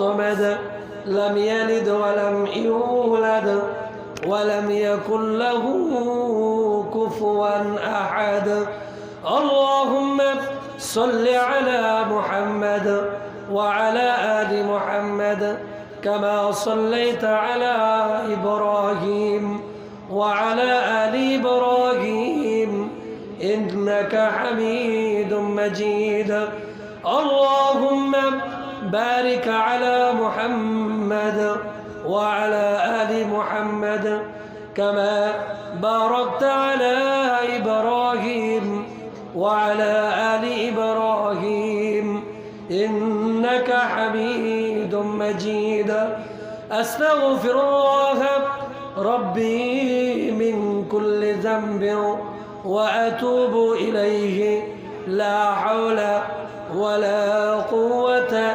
الصمد لم يلد ولم يولد ولم يكن له كفوا أحد. اللهم صل على محمد وعلى آل محمد كما صليت على إبراهيم وعلى آل إبراهيم إنك حميد مجيد. اللهم بارك على محمد وعلى آل محمد كما باركت على إبراهيم وعلى آل إبراهيم إنك حميد مجيد. أستغفر الله ربي من كل ذنب وأتوب إليه. لا حول ولا قوة